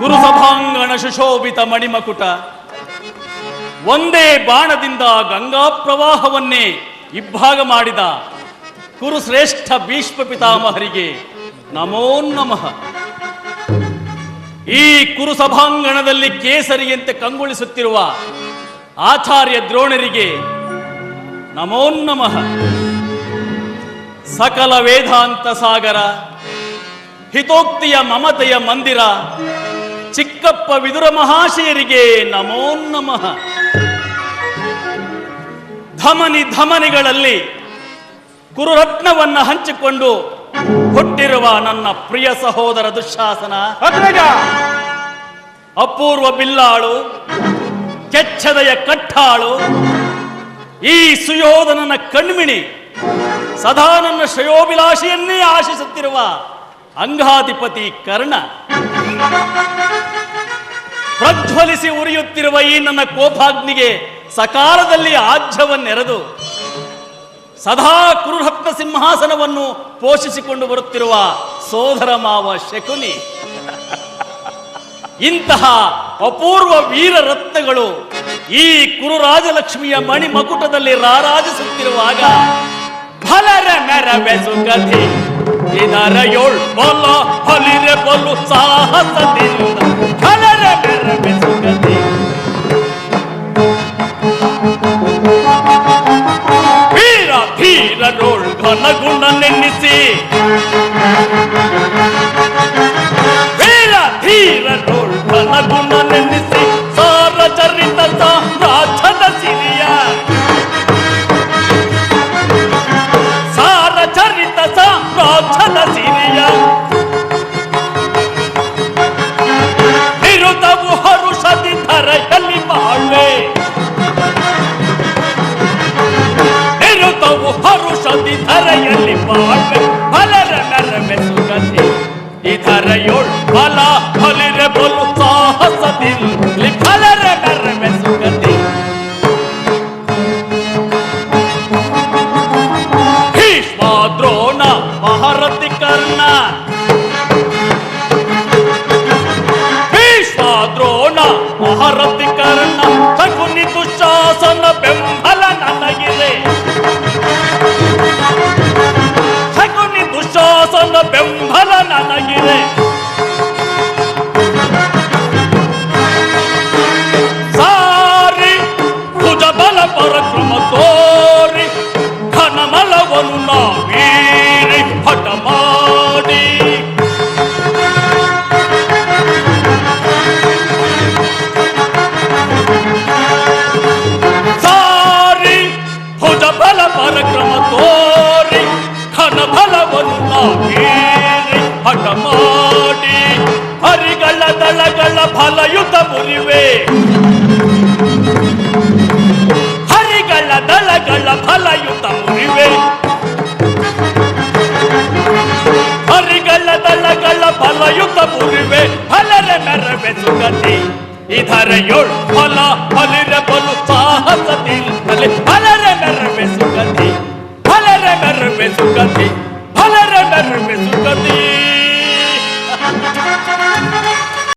ಗುರುಸಭಾಂಗಣ ಸುಶೋಭಿತ ಮಣಿಮಕುಟ. ಒಂದೇ ಬಾಣದಿಂದ ಗಂಗಾ ಪ್ರವಾಹವನ್ನೇ ಇಬ್ಬಾಗ ಮಾಡಿದ ಕುರುಶ್ರೇಷ್ಠ ಭೀಷ್ಮ ಪಿತಾಮಹರಿಗೆ ನಮೋ ನಮಃ. ಈ ಕುರುಸಭಾಂಗಣದಲ್ಲಿ ಕೇಸರಿಯಂತೆ ಕಂಗೊಳಿಸುತ್ತಿರುವ ಆಚಾರ್ಯ ದ್ರೋಣರಿಗೆ ನಮೋ ನಮಃ. ಸಕಲ ವೇದಾಂತ ಸಾಗರ ಹಿತೋಕ್ತಿಯ ಮಮತೆಯ ಮಂದಿರ ಚಿಕ್ಕಪ್ಪ ವಿದುರ ಮಹಾಶಯರಿಗೆ ನಮೋ ನಮಃ. ಧಮನಿ ಧಮನಿಗಳಲ್ಲಿ ಕುರುರತ್ನವನ್ನ ಹಂಚಿಕೊಂಡು ಹುಟ್ಟಿರುವ ನನ್ನ ಪ್ರಿಯ ಸಹೋದರ ದುಶ್ಶಾಸನ ಅಗ್ರಜ ಅಪೂರ್ವ ಬಿಲ್ಲಾಳು ಕೆಚ್ಚದೆಯ ಕಟ್ಟಾಳು ಈ ಸುಯೋಧನನ ಕಣ್ಮಿಣಿ ಸದಾ ನನ್ನ ಶ್ರೇಯೋಭಿಲಾಷೆಯನ್ನೇ ಆಶಿಸುತ್ತಿರುವ ಅಂಗಾಧಿಪತಿ ಕರ್ಣ. ಪ್ರಜ್ವಲಿಸಿ ಉರಿಯುತ್ತಿರುವ ಈ ನನ್ನ ಕೋಪಾಗ್ನಿಗೆ ಸಕಾಲದಲ್ಲಿ ಆಜ್ಯವನ್ನೆರೆದು ಸದಾ ಕುರುರತ್ನ ಸಿಂಹಾಸನವನ್ನು ಪೋಷಿಸಿಕೊಂಡು ಬರುತ್ತಿರುವ ಸೋದರ ಮಾವ ಶಕುನಿ. ಇಂತಹ ಅಪೂರ್ವ ವೀರ ರತ್ನಗಳು ಈ ಕುರುರಾಜಲಕ್ಷ್ಮಿಯ ಮಣಿಮಕುಟದಲ್ಲಿ ರಾರಾಜಿಸುತ್ತಿರುವಾಗ ಫಲರ ಮೆರವೆಸು ಕಥೆ ಇದರ ಯೋಳ್ ಬಲ ಹೊಲಿರೆ ಬಲು ಸಾಹಸದಿಂದ ಫಲರ ಮೆರವೆಸು ಕಥೆ ವೀರ ಧೀರರೋಳ್ ಘನಗುಣ ನೆನ್ನಿಸಿ ಹರುಷದಿ ಧರೆಯಲ್ಲಿ ಬಾಳ್ವೆ ಫಲರ ನರವೆ ಸುಗತಿ ಇದರಯೋಳ್ ಫಲ ಫಲಿರೆ ಬಲು ಸಾಹಸದಿಲ್ಲಿ ಫಲರ ನರವೆ ಸುಗತಿ ಭೀಷ್ಮ ದ್ರೋಣ ಮಹಾರಥಿ ಕರ್ಣ ಭೀಷ್ಮ ದ್ರೋಣ ಮಹಾರಥಿ ಘನಮಲವನ್ನು ನಾವೀರಿ ಹಠ ಮಾಡಿ ಸಾರಿ ಭುಜ ಬಲ ಪರಕ್ರಮ ತೋರಿ ಘನ ಬಲವನ್ನು ನಾವೀರಿ ಹಠ ಮಾಡಿ ಹರಿಗಳ ದಳಗಳ ಫಲಯುತ ಮುರಿವೆ గళగళ ఫలయుత మురివే హరిగళ దళగళ ఫలయుత మురివే ఫలర మెరవే సుగతి ఇధర యొళ్ ఫల ఫలిర బలు సాహస దిల్ ఫలర మెరవే సుగతి